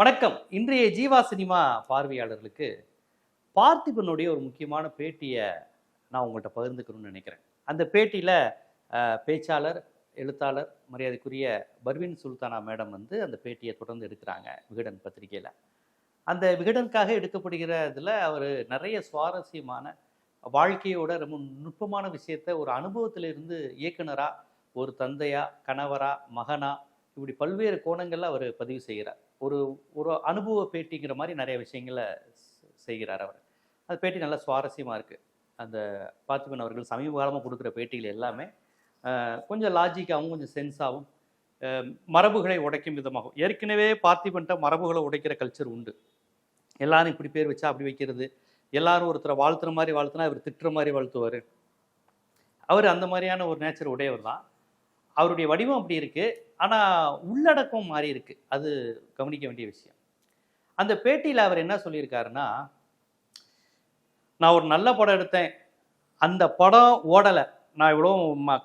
வணக்கம். இன்றைய ஜீவா சினிமா பார்வையாளர்களுக்கு பார்த்திபனுடைய ஒரு முக்கியமான பேட்டியை நான் உங்கள்கிட்ட பகிர்ந்துக்கணும்னு நினைக்கிறேன். அந்த பேட்டியில் பேச்சாளர் எழுத்தாளர் மரியாதைக்குரிய பர்வின் சுல்தானா மேடம் வந்து அந்த பேட்டியை தொடர்ந்து எடுக்கிறாங்க விகடன் பத்திரிகையில். அந்த விகடனுக்காக எடுக்கப்படுகிற இதில் அவர் நிறைய சுவாரஸ்யமான வாழ்க்கையோட ரொம்ப நுட்பமான விஷயத்த ஒரு அனுபவத்திலிருந்து இயக்குனராக ஒரு தந்தையா கணவரா மகனா இப்படி பல்வேறு கோணங்களில் அவர் பதிவு செய்கிறார். ஒரு ஒரு அனுபவ பேட்டிங்கிற மாதிரி நிறைய விஷயங்களை செய்கிறார் அவர். அந்த பேட்டி நல்லா சுவாரஸ்யமாக இருக்குது அந்த பார்த்திபன் அவர்கள் சமீப காலமாக கொடுக்குற பேட்டிகள் எல்லாமே கொஞ்சம் லாஜிக்காகவும் கொஞ்சம் சென்ஸாகவும் மரபுகளை உடைக்கும் விதமாகும் ஏற்கனவே பார்த்திபன்ட்ட மரபுகளை உடைக்கிற கல்ச்சர் உண்டு. எல்லாரும் இப்படி பேர் வச்சா அப்படி வைக்கிறது. எல்லாரும் ஒருத்தரை வாழ்த்துற மாதிரி வாழ்த்துனா இவர் திட்டுற மாதிரி வாழ்த்துவார். அவர் அந்த மாதிரியான ஒரு நேச்சர் உடையவர் தான். அவருடைய வடிவம் அப்படி இருக்குது ஆனால் உள்ளடக்கம் மாறி இருக்கு. அது கவனிக்க வேண்டிய விஷயம். அந்த பேட்டியில் அவர் என்ன சொல்லியிருக்காருன்னா நான் ஒரு நல்ல படம் எடுத்தேன். அந்த படம் ஓடலை. நான் இவ்வளோ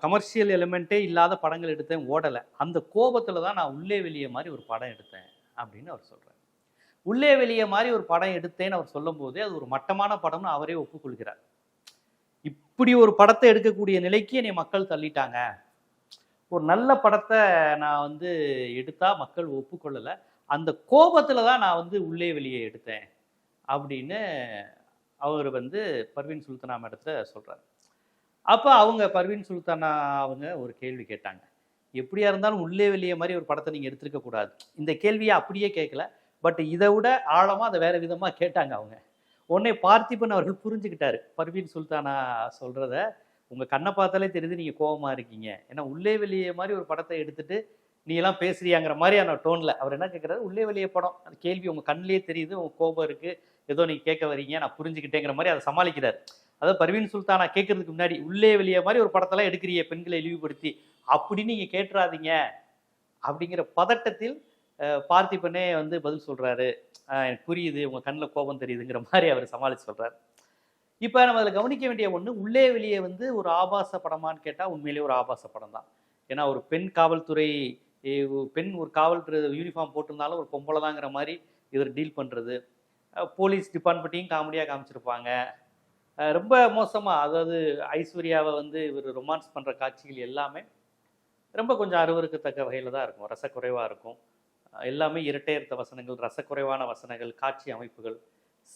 கமர்ஷியல் எலிமெண்ட்டே இல்லாத படங்கள் எடுத்தேன் ஓடலை. அந்த கோபத்தில் தான் நான் உள்ளே வெளியே மாதிரி ஒரு படம் எடுத்தேன். அப்படின்னு அவர் சொல்கிறார் உள்ளே வெளியே மாதிரி ஒரு படம் எடுத்தேன்னு அவர் சொல்லும்போது அது ஒரு மட்டமான படம்னு அவரே ஒப்புக்கொள்கிறார். இப்படி ஒரு படத்தை எடுக்கக்கூடிய நிலைக்கு என்னை மக்கள் தள்ளிட்டாங்க. ஒரு நல்ல படத்தை நான் வந்து எடுத்தா மக்கள் ஒப்புக்கொள்ளலை. அந்த கோபத்தில் தான் நான் வந்து உள்ளே வெளியே எடுத்தேன் அப்படின்னு அவர் வந்து பர்வீன் சுல்தானா மேடத்தை சொல்கிறார் அப்போ அவங்க பர்வீன் சுல்தானா அவங்க ஒரு கேள்வி கேட்டாங்க. எப்படியா இருந்தாலும் உள்ளே வெளியே மாதிரி ஒரு படத்தை நீங்கள் எடுத்திருக்க கூடாது. இந்த கேள்வியை அப்படியே கேட்கல. பட் இதை விட ஆழமாக அதை வேற விதமாக கேட்டாங்க அவங்க. உடனே பார்த்திபன் அவர்கள் புரிஞ்சுக்கிட்டாரு. பர்வீன் சுல்தானா சொல்கிறத உங்கள் கண்ணை பார்த்தாலே தெரியுது நீங்கள் கோபமாக இருக்கீங்க. ஏன்னா உள்ளே வெளியே மாதிரி ஒரு படத்தை எடுத்துட்டு நீ எல்லாம் பேசுறியாங்கிற மாதிரியான டோனில் அவர் என்ன கேட்குறாரு உள்ளே வெளியே படம். அந்த கேள்வி உங்கள் கண்ணிலே தெரியுது உங்கள் கோபம் இருக்குது ஏதோ நீங்கள் கேட்க வரீங்க நான் புரிஞ்சுக்கிட்டேங்கிற மாதிரி அதை சமாளிக்கிறார். அதாவது பர்வீன் சுல்தானா கேட்கறதுக்கு முன்னாடி உள்ளே வெளியே மாதிரி ஒரு படத்தெல்லாம் எடுக்கிறிய பெண்களை இழிவுபடுத்தி. அப்படின்னு நீங்கள் கேட்டுறாதீங்க. அப்படிங்கிற பதட்டத்தில் பார்த்திபனே வந்து பதில் சொல்கிறாரு எனக்கு புரியுது உங்கள் கண்ணில் கோபம் தெரியுதுங்கிற மாதிரி அவர் சமாளித்து சொல்கிறார் இப்போ நம்ம அதில் கவனிக்க வேண்டிய ஒன்று உள்ளே வெளியே வந்து ஒரு ஆபாச படமான்னு கேட்டால் உண்மையிலேயே ஒரு ஆபாச படம் தான் ஏன்னா ஒரு பெண் காவல்துறை பெண் ஒரு காவல்துறை யூனிஃபார்ம் போட்டிருந்தாலும் ஒரு பொம்பளை தாங்கிற மாதிரி இவர் டீல் பண்ணுறது போலீஸ் டிபார்ட்மெண்ட்டையும் காமெடியாக காமிச்சிருப்பாங்க. ரொம்ப மோசமாக அதாவது ஐஸ்வர்யாவை வந்து இவர் ரொமான்ஸ் பண்ணுற காட்சிகள் எல்லாமே ரொம்ப கொஞ்சம் அருவருக்கத்தக்க வகையில் தான் இருக்கும். ரசக்குறைவாக இருக்கும். எல்லாமே இரட்டையர்த்த வசனங்கள் ரசக்குறைவான வசனங்கள் காட்சி அமைப்புகள்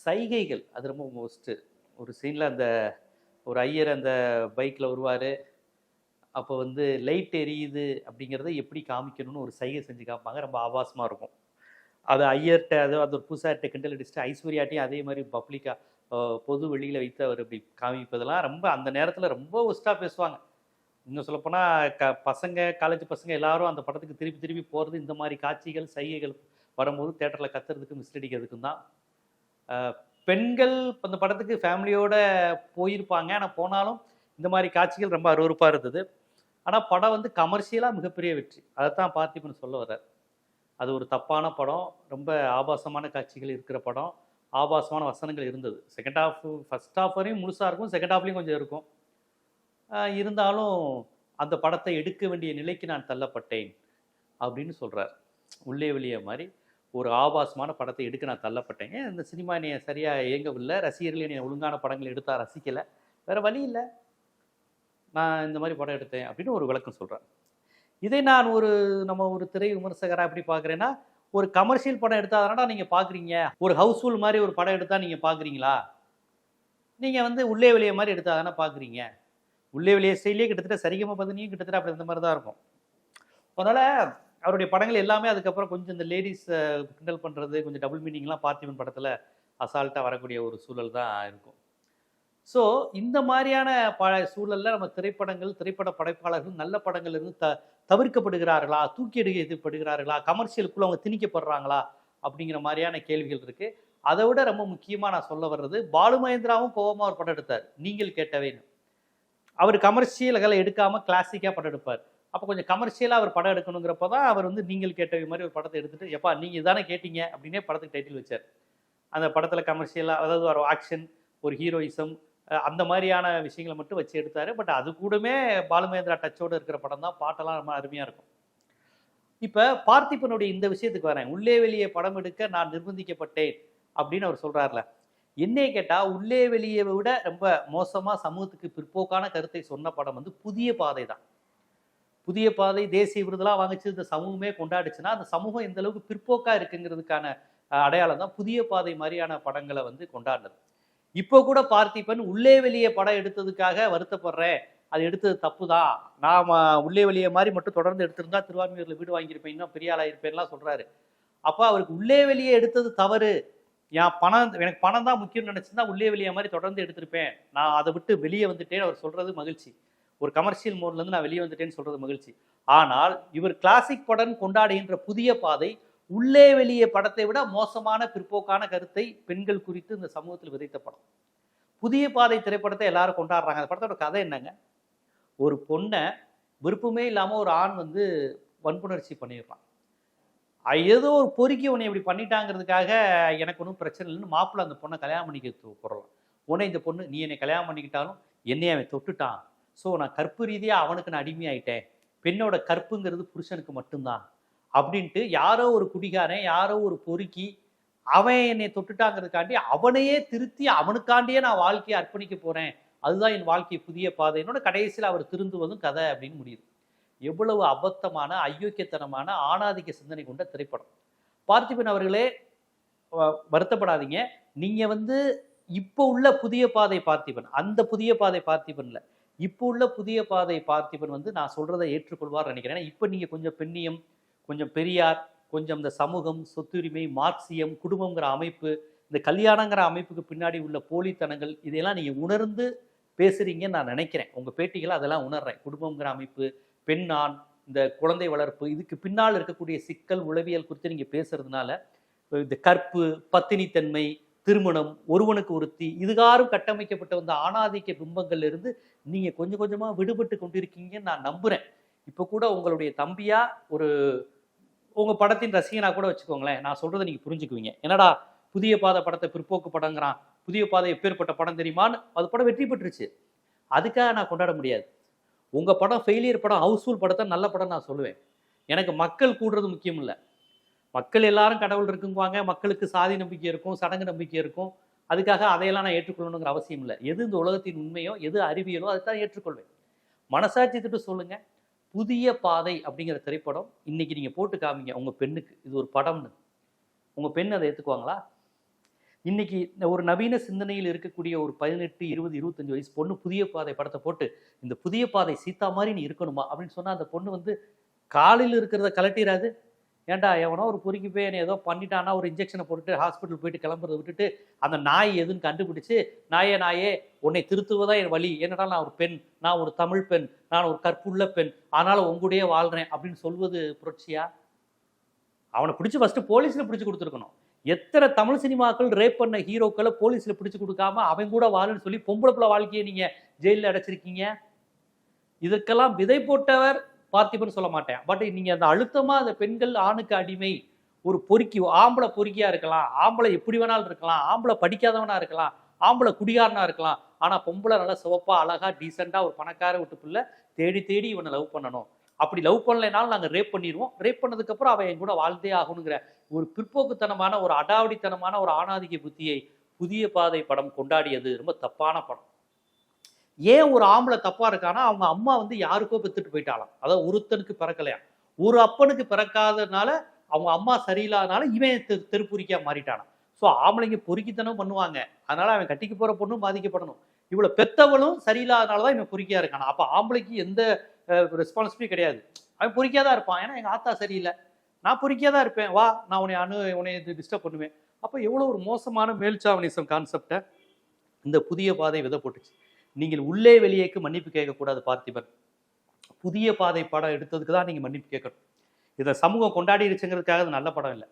சைகைகள் அது ரொம்ப மோஸ்ட்டு ஒரு சீனில் அந்த ஒரு ஐயர் அந்த பைக்கில் வருவார். அப்போ வந்து லைட் எரியுது அப்படிங்கிறத எப்படி காமிக்கணும்னு ஒரு சைகை செஞ்சு காமிப்பாங்க. ரொம்ப ஆபாசமாக இருக்கும். அது ஐயர்கிட்ட அது அந்த ஒரு பூசார்கிட்ட கிண்டல் அடிச்சுட்டு ஐஸ்வர்யாட்டையும் அதே மாதிரி பப்ளிக்காக பொது வெளியில் வைத்து அவர் இப்படி காமிப்பதெல்லாம் ரொம்ப அந்த நேரத்தில் ரொம்ப ஒஸ்ட்டாக பேசுவாங்க. இன்னும் சொல்லப்போனால் க பசங்க காலேஜ் பசங்க எல்லாரும் அந்த படத்துக்கு திருப்பி திருப்பி போகிறது இந்த மாதிரி காட்சிகள் சைகைகள் வரும்போது தேட்டரில் கத்துறதுக்கு மிஸ்ட் அடிக்கிறதுக்கும் தான். பெண்கள் அந்த படத்துக்கு ஃபேமிலியோட போயிருப்பாங்க. ஆனால் போனாலும் இந்த மாதிரி காட்சிகள் ரொம்ப அருவருப்பாக இருந்தது. ஆனால் படம் வந்து கமர்ஷியலாக மிகப்பெரிய வெற்றி. அதைத்தான் பார்த்திபன் சொல்ல வர்றார். அது ஒரு தப்பான படம். ரொம்ப ஆபாசமான காட்சிகள் இருக்கிற படம். ஆபாசமான வசனங்கள் இருந்தது. செகண்ட் ஹாஃப் ஃபர்ஸ்ட் ஹாஃப் வரையும் முழுசாக இருக்கும். செகண்ட் ஹாஃப்லேயும் கொஞ்சம் இருக்கும். இருந்தாலும் அந்த படத்தை எடுக்க வேண்டிய நிலைக்கு நான் தள்ளப்பட்டேன் அப்படின்னு சொல்கிறார் உள்ளே வெளியே மாதிரி ஒரு ஆபாசமான படத்தை எடுக்க நான் தள்ளப்பட்டேன். இந்த சினிமா என்னைய சரியாக இயங்கவில்லை? ரசிகர்கள் என்னை ஒழுங்கான படங்கள் எடுத்தால் ரசிக்கலை? வேறு வழி இல்லை. நான் இந்த மாதிரி படம் எடுத்தேன் அப்படின்னு ஒரு விளக்கம் சொல்கிறேன் இதை நான் ஒரு நம்ம ஒரு திரை விமர்சகராக எப்படி பார்க்குறேன்னா ஒரு கமர்ஷியல் படம் எடுத்தாதானடா நீங்கள் பார்க்குறீங்க? ஒரு ஹவுஸ்ஃபுல் மாதிரி ஒரு படம் எடுத்தால் நீங்கள் பார்க்குறீங்களா? நீங்கள் வந்து உள்ளே வெளியே மாதிரி எடுத்தால் தானே பார்க்குறீங்க? உள்ளே வெளியே ஸ்டைலே கிட்டத்தட்ட சரிகமாக பதினியும் கிட்டத்தட்ட அப்படி இந்த மாதிரி தான் இருக்கும். அதனால் அவருடைய படங்கள் எல்லாமே அதுக்கப்புறம் கொஞ்சம் இந்த லேடிஸ் கிண்டல் பண்ணுறது கொஞ்சம் டபுள் மீனிங்லாம் பார்த்திபன் படத்தில் அசால்ட்டாக வரக்கூடிய ஒரு சூழல் தான் இருக்கும். ஸோ இந்த மாதிரியான ப சூழலில் நம்ம திரைப்படங்கள் திரைப்பட படைப்பாளர்கள் நல்ல படங்கள் இருந்து த தவிர்க்கப்படுகிறார்களா? தூக்கி எடுக்கப்படுகிறார்களா கமர்ஷியலுக்குள்ள அவங்க திணிக்கப்படுறாங்களா? அப்படிங்கிற மாதிரியான கேள்விகள் இருக்குது அதை விட ரொம்ப முக்கியமாக நான் சொல்ல வர்றது பாலு மகேந்திராவும் கோவமாக ஒரு படம் எடுத்தார். நீங்கள் கேட்டவேன்னு அவர் கமர்ஷியல்களை எடுக்காமல் கிளாசிக்காக படம் எடுப்பார். அப்போ கொஞ்சம் கமர்ஷியலாக அவர் படம் எடுக்கணுங்கிறப்ப தான் அவர் வந்து நீங்கள் கேட்ட மாதிரி ஒரு படத்தை எடுத்துட்டு எப்பா நீங்கள் இதானே கேட்டீங்க? அப்படின்னே படத்துக்கு டைட்டில் வச்சார். அந்த படத்தில் கமர்ஷியலாக அதாவது ஒரு ஆக்ஷன் ஒரு ஹீரோயிசம் அந்த மாதிரியான விஷயங்களை மட்டும் வச்சு எடுத்தார். பட் அது கூடமே பாலுமேந்திரா டச்சோடு இருக்கிற படம் தான். பாட்டெல்லாம் ரொம்ப அருமையாக இருக்கும். இப்போ பார்த்திபனுடைய இந்த விஷயத்துக்கு வரேன். உள்ளே வெளியே படம் எடுக்க நான் நிர்பந்திக்கப்பட்டேன் அப்படின்னு அவர் சொல்கிறார்ல என்னைய கேட்டால் உள்ளே வெளியே விட ரொம்ப மோசமாக சமூகத்துக்கு பிற்போக்கான கருத்தை சொன்ன படம் வந்து புதிய பாதை தான். புதிய பாதை தேசிய விருதெல்லாம் வாங்கிச்சு இந்த சமூகமே கொண்டாடுச்சுன்னா அந்த சமூகம் எந்த அளவுக்கு பிற்போக்கா இருக்குங்கிறதுக்கான அடையாளம் தான் புதிய பாதை மாதிரியான படங்களை வந்து கொண்டாடினது. இப்போ கூட பார்த்திபன் உள்ளே வெளியே படம் எடுத்ததுக்காக வருத்தப்படுறேன். அது எடுத்தது தப்பு தான் நான் உள்ளே வெளியே மாதிரி மட்டும் தொடர்ந்து எடுத்திருந்தா திருவான்மையூர்ல வீடு வாங்கியிருப்பேன் இன்னும் பெரிய ஆளாக இருப்பேன்லாம் சொல்கிறாரு அப்போ அவருக்கு உள்ளே வெளியே எடுத்தது தவறு. என் பணம் எனக்கு பணம் தான் முக்கியம்னு நினச்சிருந்தா உள்ளே வெளியே மாதிரி தொடர்ந்து எடுத்திருப்பேன். நான் அதை விட்டு வெளியே வந்துட்டேன்னு அவர் சொல்கிறது மகிழ்ச்சி. ஒரு கமர்ஷியல் மோட்லேருந்து நான் வெளியே வந்துட்டேன்னு சொல்கிறது மகிழ்ச்சி. ஆனால் இவர் கிளாசிக் படம் கொண்டாடுகின்ற புதிய பாதை உள்ளே வெளியே படத்தை விட மோசமான பிற்போக்கான கருத்தை பெண்கள் குறித்து இந்த சமூகத்தில் விதைத்த படம். புதிய பாதை திரைப்படத்தை எல்லாரும் கொண்டாடுறாங்க. அந்த படத்தோட கதை என்னங்க? ஒரு பொண்ணை விருப்பமே இல்லாமல் ஒரு ஆண் வந்து வன்புணர்ச்சி பண்ணிடுறான். ஏதோ ஒரு பொறுக்கி உன்னை இப்படி பண்ணிட்டாங்கிறதுக்காக எனக்கு ஒன்றும் பிரச்சனை இல்லைன்னு மாப்பிள்ளை அந்த பொண்ணை கல்யாணம் பண்ணிக்க போகிறலாம் உடனே இந்த பொண்ணு நீ என்னை கல்யாணம் பண்ணிக்கிட்டாலும் என்னையை அவன் தொட்டுட்டான். ஸோ நான் கற்பு ரீதியாக அவனுக்கு நான் அடிமையாயிட்டேன். பெண்ணோட கற்புங்கிறது புருஷனுக்கு மட்டும்தான். அப்படின்ட்டு யாரோ ஒரு குடிகாரன் யாரோ ஒரு பொறுக்கி அவன் என்னை தொட்டுட்டாங்கிறதுக்காண்டி அவனையே திருத்தி அவனுக்காண்டியே நான் வாழ்க்கையை அர்ப்பணிக்க போகிறேன் அதுதான் என் வாழ்க்கை புதிய பாதைனோட கடைசியில் அவர் திருந்துவதும் கதை அப்படின்னு முடியுது. எவ்வளவு அபத்தமான அயோக்கியத்தனமான ஆணாதிக்க சிந்தனை கொண்ட திரைப்படம். பார்த்திபன் அவர்களே வ- வருத்தப்படாதீங்க. நீங்கள் வந்து இப்போ உள்ள புதிய பாதை பார்த்திபன். அந்த புதிய பாதை பார்த்திபனில். இப்போ உள்ள புதிய பாதை பார்த்திபன் வந்து நான் சொல்றதை ஏற்றுக்கொள்வார் நினைக்கிறேன். ஏன்னா இப்போ நீங்க கொஞ்சம் பெண்ணியம் கொஞ்சம் பெரியார் கொஞ்சம் இந்த சமூகம் சொத்துரிமை மார்க்சியம் குடும்பங்கிற அமைப்பு இந்த கல்யாணங்கிற அமைப்புக்கு பின்னாடி உள்ள போலித்தனங்கள் இதையெல்லாம் நீங்க உணர்ந்து பேசுறீங்கன்னு நான் நினைக்கிறேன். உங்க பேட்டிகளை அதெல்லாம் உணர்றேன். குடும்பங்கிற அமைப்பு பெண் ஆண் இந்த குழந்தை வளர்ப்பு இதுக்கு பின்னால் இருக்கக்கூடிய சிக்கல் உளவியல் குறித்து நீங்க பேசுறதுனால இந்த கற்பு பத்தினித்தன்மை திருமணம் ஒருவனுக்கு ஒருத்தி இதுகாரும் கட்டமைக்கப்பட்ட வந்த ஆணாதிக்க பிம்பங்கள்ல இருந்து நீங்க கொஞ்சம் கொஞ்சமா விடுபட்டு கொண்டிருக்கீங்கன்னு நான் நம்புறேன். இப்போ கூட உங்களுடைய தம்பியா ஒரு உங்க படத்தின் ரசிகனா கூட வச்சுக்கோங்களேன் நான் சொல்றதை நீங்க புரிஞ்சுக்குவீங்க. என்னடா புதிய பாதை படத்தை பிற்போக்கு படங்கிறான் புதிய பாதை எப்பேற்பட்ட படம் தெரியுமான்னு அது படம் வெற்றி பெற்றுச்சு. அதுக்காக நான் கொண்டாட முடியாது. உங்க படம் ஃபெயிலியர் படம் ஹவுஸ்ஃபுல் படத்தை நல்ல படம் நான் சொல்லுவேன். எனக்கு மக்கள் கூடுறது முக்கியம் இல்லை மக்கள் எல்லாரும் கடவுள் இருக்குங்குவாங்க மக்களுக்கு சாதி நம்பிக்கை இருக்கும் சடங்கு நம்பிக்கை இருக்கும். அதுக்காக அதையெல்லாம் நான் ஏற்றுக்கொள்ளணுங்கிற அவசியம் இல்லை. எது இந்த உலகத்தின் உண்மையோ எது அறிவியலோ அதை தான் ஏற்றுக்கொள்வேன். மனசாட்சி திட்டு சொல்லுங்க. புதிய பாதை அப்படிங்கிற திரைப்படம் இன்னைக்கு நீங்கள் போட்டு காமிங்க உங்கள் பெண்ணுக்கு. இது ஒரு படம்னு. உங்கள் பெண் அதை ஏற்றுக்குவாங்களா இன்னைக்கு ஒரு நவீன சிந்தனையில் இருக்கக்கூடிய ஒரு பதினெட்டு இருபது இருபத்தஞ்சு வயசு பொண்ணு புதிய பாதை படத்தை போட்டு இந்த புதிய பாதை சீத்தா மாதிரி நீ இருக்கணுமா அப்படின்னு சொன்னால் அந்த பொண்ணு வந்து காலில் இருக்கிறத கலட்டிடாது ஏன்டா எவனோ ஒரு பொறுக்கி போய் என்னை ஏதோ பண்ணிட்டானா ஒரு இன்ஜெக்ஷனை போட்டுட்டு ஹாஸ்பிட்டல் போயிட்டு கிளம்புறதை விட்டுட்டு அந்த நாய் எதுன்னு கண்டுபிடிச்சு நாயே நாயே உன்னை திருத்துவதா என் வழி? என்னடா நான் ஒரு பெண் நான் ஒரு தமிழ் பெண் நான் ஒரு கற்புள்ள பெண் ஆனாலும் உங்களுடைய வாழ்றேன் அப்படின்னு சொல்வது புரட்சியா? அவனை பிடிச்சி ஃபர்ஸ்ட் போலீஸில் பிடிச்சி கொடுத்துருக்கணும். எத்தனை தமிழ் சினிமாக்கள் ரேப் பண்ண ஹீரோக்களை போலீஸில் பிடிச்சி கொடுக்காம அவன் கூட வாழுன்னு சொல்லி பொம்பளை பிள்ளை வாழ்க்கையை நீங்கள் ஜெயிலில் அடைச்சிருக்கீங்க? இதற்கெல்லாம் விதை போட்டவர் பார்த்திபன் சொல்ல மாட்டேன். பட் நீங்க அந்த அழுத்தமா அந்த பெண்கள் ஆணுக்கு அடிமை ஒரு பொறுக்கி ஆம்பளை பொறுக்கியா இருக்கலாம் ஆம்பளை எப்படி வேணாலும் இருக்கலாம் ஆம்பளை படிக்காதவனா இருக்கலாம் ஆம்பளை குடிகாரனா இருக்கலாம் ஆனா பொம்பளை நல்லா சிவப்பா அழகா டீசெண்டா ஒரு பணக்கார விட்டு பிள்ளை தேடி தேடி இவனை லவ் பண்ணணும். அப்படி லவ் பண்ணலைனாலும் நாங்கள் ரேப் பண்ணிடுவோம். ரேப் பண்ணதுக்கு அப்புறம் அவன் என் கூட வாழ்ந்தே ஆகணுங்கிற ஒரு பிற்போக்குத்தனமான ஒரு அடாவடித்தனமான ஒரு ஆணாதிக்க புத்தியை புதிய பாதை படம் கொண்டாடியது. ரொம்ப தப்பான படம். ஏன் ஒரு ஆம்பளை தப்பா இருக்கானா அவங்க அம்மா வந்து யாருக்கோ பெத்துட்டு போயிட்டாலாம் அதாவது ஒருத்தனுக்கு பிறக்கலையா? ஒரு அப்பனுக்கு பிறக்காததுனால அவங்க அம்மா சரியில்லாதனால இவன் தெ தெருப்புரிக்கா மாறிட்டானான் ஸோ ஆம்பளைங்க பொறுக்கித்தனம் பண்ணுவாங்க. அதனால அவன் கட்டிக்கு போற பொண்ணும் பாதிக்கப்படணும். இவ்வளவு பெத்தவளும் சரியில்லாதனால தான் இவன் பொறுக்கியா இருக்கானா? அப்ப ஆம்பளைக்கு எந்த ரெஸ்பான்சிபிலிட்டி கிடையாது. அவன் பொறுக்கியா தான் இருப்பான். ஏன்னா எங்க ஆத்தா சரியில்லை. நான் பொறுக்கியா தான் இருப்பேன். வா நான் உன்னை அணு உன்னை டிஸ்டர்ப் பண்ணுவேன். அப்போ எவ்வளோ ஒரு மோசமான மேல்சாவனிசம் கான்செப்டை இந்த புதிய பாதை விதை போட்டுச்சு. நீங்கள் உள்ளே வெளியேக்கு மன்னிப்பு கேட்கக்கூடாது பார்த்திபன். புதிய பாதை படம் எடுத்ததுக்கு தான் நீங்கள் மன்னிப்பு கேட்கணும். இதை சமூகம் கொண்டாடிடுச்சுங்கிறதுக்காக அது நல்ல படம் இல்லை.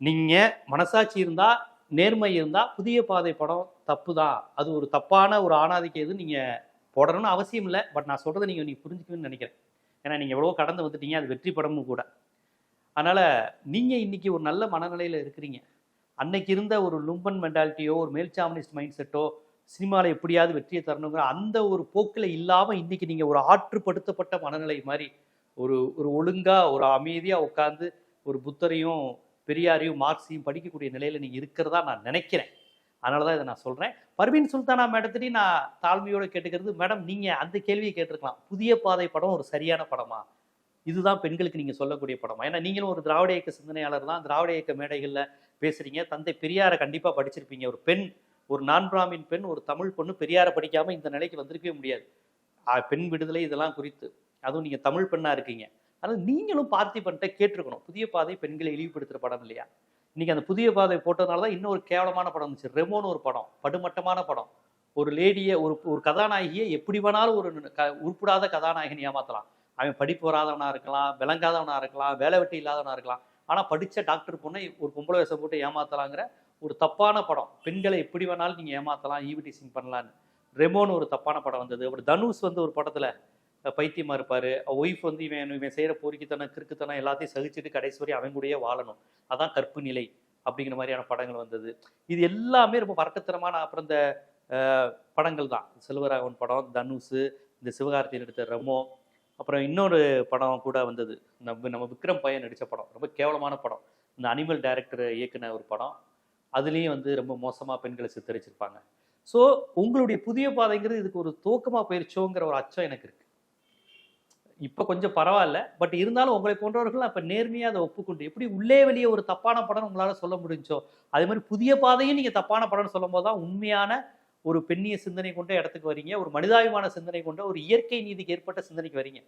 நீங்கள் மனசாட்சி இருந்தால் நேர்மை இருந்தால் புதிய பாதை படம் தப்பு தான் அது ஒரு தப்பான ஒரு ஆணாதிக்க இது நீங்கள் போடணும்னு அவசியம் இல்லை. பட் நான் சொல்கிறத நீங்கள் நீங்கள் புரிஞ்சுக்கணும்னு நினைக்கிறேன். ஏன்னா நீங்கள் எவ்வளோ கடந்து வந்துட்டீங்க அது வெற்றி படமும் கூட. அதனால் நீங்கள் இன்றைக்கி ஒரு நல்ல மனநிலையில் இருக்கிறீங்க. அன்னைக்கு இருந்த ஒரு லும்பன் மென்டாலிட்டியோ ஒரு மேல்சாமனிஸ்ட் மைண்ட் செட்டோ சினிமாவில் எப்படியாவது வெற்றியை தரணுங்கிற அந்த ஒரு போக்கில் இல்லாமல் இன்றைக்கி நீங்கள் ஒரு ஆற்றுப்படுத்தப்பட்ட மனநிலை மாதிரி ஒரு ஒரு ஒழுங்காக ஒரு அமைதியாக உட்காந்து ஒரு புத்தரையும் பெரியாரையும் மார்க்ஸையும் படிக்கக்கூடிய நிலையில் நீங்கள் இருக்கிறதா நான் நினைக்கிறேன். அதனால தான் இதை நான் சொல்கிறேன் பர்வீன் சுல்தானா மேடத்திட்டையும் நான் தாழ்மையோடு கேட்டுக்கிறது மேடம் நீங்கள் அந்த கேள்வியை கேட்டிருக்கலாம். புதிய பாதை படம் ஒரு சரியான படமா? இதுதான் பெண்களுக்கு நீங்கள் சொல்லக்கூடிய படமா? ஏன்னா நீங்களும் ஒரு திராவிட இயக்க சிந்தனையாளர் தான். திராவிட இயக்க மேடைகளில் பேசுகிறீங்க தந்தை பெரியாரை கண்டிப்பாக படிச்சிருப்பீங்க. ஒரு பெண் ஒரு நான் பிராமின் பெண் ஒரு தமிழ் பொண்ணு பெரியாரை படிக்காமல் இந்த நிலைக்கு வந்திருக்கவே முடியாது. பெண் விடுதலை இதெல்லாம் குறித்து. அதுவும் நீங்கள் தமிழ் பெண்ணாக இருக்கீங்க. ஆனால் நீங்களும் பார்த்திபன்ட்ட கேட்டிருக்கணும். புதிய பாதை பெண்களை இழிவுபடுத்துகிற படம் இல்லையா? இன்னைக்கு அந்த புதிய பாதை போட்டதுனால தான் இன்னொரு கேவலமான படம் இருந்துச்சு ரெமோன்னு ஒரு படம் படுமட்டமான படம். ஒரு லேடியை ஒரு ஒரு கதாநாயகியை எப்படி வேணாலும் ஒரு க உருப்படாத கதாநாயகன் ஏமாத்தலாம். அவன் படிப்பு வராதவனாக இருக்கலாம் விளங்காதவனாக இருக்கலாம் வேலை வெட்டி இல்லாதவனா இருக்கலாம். ஆனால் படித்த டாக்டர் பொண்ணை ஒரு பொம்பளை வேஷம் போட்டு ஏமாத்தலாங்கிற ஒரு தப்பான படம். பெண்களை எப்படி வேணாலும் நீங்கள் ஏமாத்தலாம் ஈவிடிசிங் பண்ணலான்னு ரெமோன்னு ஒரு தப்பான படம் வந்தது. அப்புறம் தனுஷ் வந்து ஒரு படத்தில் பைத்தியமாக இருப்பார். ஒய்ஃப் வந்து இவன் இவன் செய்கிற பொறுக்கித்தனம் கிறுக்குத்தனம் எல்லாத்தையும் சகிச்சுட்டு கடைசி வரை அவங்க கூடயே வாழணும். அதான் கற்பு நிலை அப்படிங்கிற மாதிரியான படங்கள் வந்தது. இது எல்லாமே ரொம்ப வரக்கத்தனமான அப்புறம் இந்த படங்கள் தான். செல்வராகவன் படம் தனுஷ் இந்த சிவகார்த்தியின் எடுத்த ரெமோ அப்புறம் இன்னொரு படம் கூட வந்தது. நம்ம நம்ம விக்ரம் பையன் நடித்த படம். ரொம்ப கேவலமான படம். இந்த அனிமல் டைரக்டர் இயக்குன ஒரு படம். அதுலேயும் வந்து ரொம்ப மோசமாக பெண்களை சித்தரிச்சிருப்பாங்க. ஸோ உங்களுடைய புதிய பாதைங்கிறது இதுக்கு ஒரு தூக்கமாக போயிருச்சோங்கிற ஒரு அச்சம் எனக்கு இருக்கு. இப்போ கொஞ்சம் பரவாயில்ல பட் இருந்தாலும் உங்களை போன்றவர்கள் அப்போ நேர்மையாக அதை ஒப்புக்கொண்டு எப்படி உள்ளே வெளியே ஒரு தப்பான படம் உங்களால் சொல்ல முடிஞ்சோ அதே மாதிரி புதிய பாதையும் நீங்கள் தப்பான படம்னு சொல்லும் போது தான் உண்மையான ஒரு பெண்ணிய சிந்தனை கொண்ட இடத்துக்கு வரீங்க ஒரு மனிதாபிமான சிந்தனை கொண்ட ஒரு இயற்கை நீதிக்கு ஏற்பட்ட சிந்தனைக்கு வரீங்க.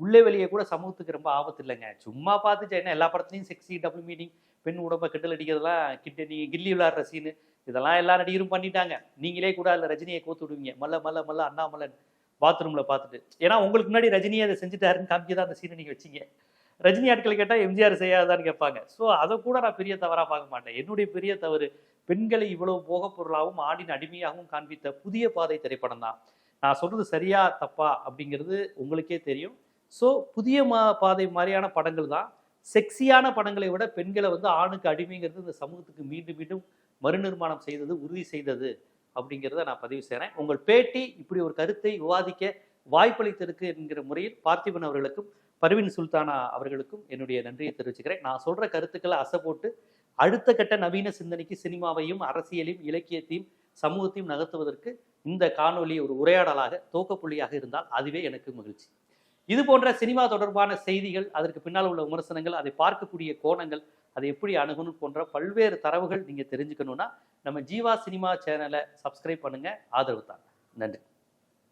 உள்ளே வெளியே கூட சமூகத்துக்கு ரொம்ப ஆபத்து இல்லைங்க. சும்மா பார்த்துச்சு என்ன எல்லா படத்துலையும் செக்ஸி டபுள் மீனிங் பெண் உடம்பை கிண்டல் அடிக்கிறதெல்லாம் கிட்ட நீங்கள் கில்லி விளாடுற சீனு இதெல்லாம் எல்லா நடிகரும் பண்ணிட்டாங்க. நீங்களே கூட அதில் ரஜினியை கோத்து விடுவீங்க. மல்ல மல்ல மல்ல அண்ணாமலன் பாத்ரூம்ல பார்த்துட்டு. ஏன்னா உங்களுக்கு முன்னாடி ரஜினி அதை செஞ்சுட்டாருன்னு காமிக்க தான் அந்த சீனை நீங்கள் வச்சீங்க. ரஜினி ஆட்கள் கேட்டால் எம்ஜிஆர் செய்யாதான்னு கேட்பாங்க. ஸோ அதை கூட நான் பெரிய தவறாக பார்க்க மாட்டேன். என்னுடைய பெரிய தவறு பெண்களை இவ்வளவு போகப் பொருளாகவும் ஆடின் அடிமையாகவும் காண்பித்த புதிய பாதை திரைப்படம் தான். நான் சொல்றது சரியா தப்பா அப்படிங்கிறது உங்களுக்கே தெரியும். ஸோ புதிய மா பாதை மாதிரியான படங்கள் தான். செக்ஸியான படங்களை விட பெண்களை வந்து ஆணுக்கு அடிமைங்கிறது இந்த சமூகத்துக்கு மீண்டும் மீண்டும் மறுநிர்மாணம் செய்தது உறுதி செய்தது அப்படிங்கிறத நான் பதிவு செய்கிறேன் உங்கள் பேட்டி இப்படி ஒரு கருத்தை விவாதிக்க வாய்ப்பளித்திருக்கு என்கிற முறையில் பார்த்திபன் அவர்களுக்கும் பர்வின் சுல்தானா அவர்களுக்கும் என்னுடைய நன்றியை தெரிவிச்சுக்கிறேன். நான் சொல்கிற கருத்துக்களை அசை போட்டு அடுத்த கட்ட நவீன சிந்தனைக்கு சினிமாவையும் அரசியலையும் இலக்கியத்தையும் சமூகத்தையும் நகர்த்துவதற்கு இந்த காணொலி ஒரு உரையாடலாக தோக்கப்புள்ளியாக இருந்தால் அதுவே எனக்கு மகிழ்ச்சி. இது போன்ற சினிமா தொடர்பான செய்திகள் அதற்கு பின்னால் உள்ள விமர்சனங்கள் அதை பார்க்கக்கூடிய கோணங்கள் அதை எப்படி அணுகணும் போன்ற பல்வேறு தரவுகள் நீங்கள் தெரிஞ்சுக்கணுன்னா நம்ம ஜீவா சினிமா சேனலை சப்ஸ்கிரைப் பண்ணுங்க. ஆதரவு தாங்க. நன்றி.